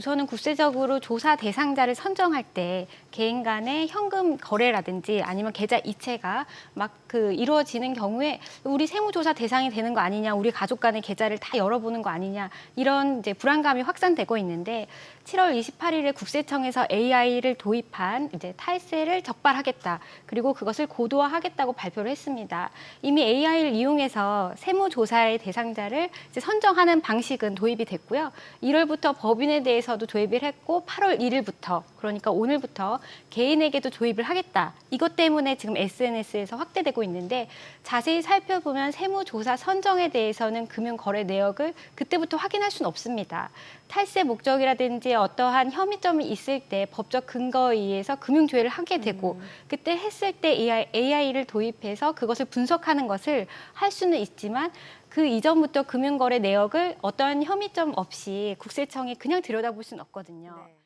우선은 국세적으로 조사 대상자를 선정할 때 개인 간의 현금 거래라든지 아니면 계좌 이체가 막 그 이루어지는 경우에 우리 세무조사 대상이 되는 거 아니냐, 우리 가족 간의 계좌를 다 열어보는 거 아니냐 이런 이제 불안감이 확산되고 있는데 7월 28일에 국세청에서 AI를 도입한 이제 탈세를 적발하겠다. 그리고 그것을 고도화하겠다고 발표를 했습니다. 이미 AI를 이용해서 세무조사의 대상자를 이제 선정하는 방식은 도입이 됐고요. 1월부터 법인에 대해서 도 도입을 했고 8월 1일부터 그러니까 오늘부터 개인에게도 도입을 하겠다. 이것 때문에 지금 SNS에서 확대되고 있는데 자세히 살펴보면 세무조사 선정에 대해서는 금융거래 내역을 그때부터 확인할 수는 없습니다. 탈세 목적이라든지 어떠한 혐의점이 있을 때 법적 근거에 의해서 금융조회를 하게 되고 그때 했을 때 AI를 도입해서 그것을 분석하는 것을 할 수는 있지만 그 이전부터 금융거래 내역을 어떠한 혐의점 없이 국세청이 그냥 들여다볼 수는 없거든요. 네.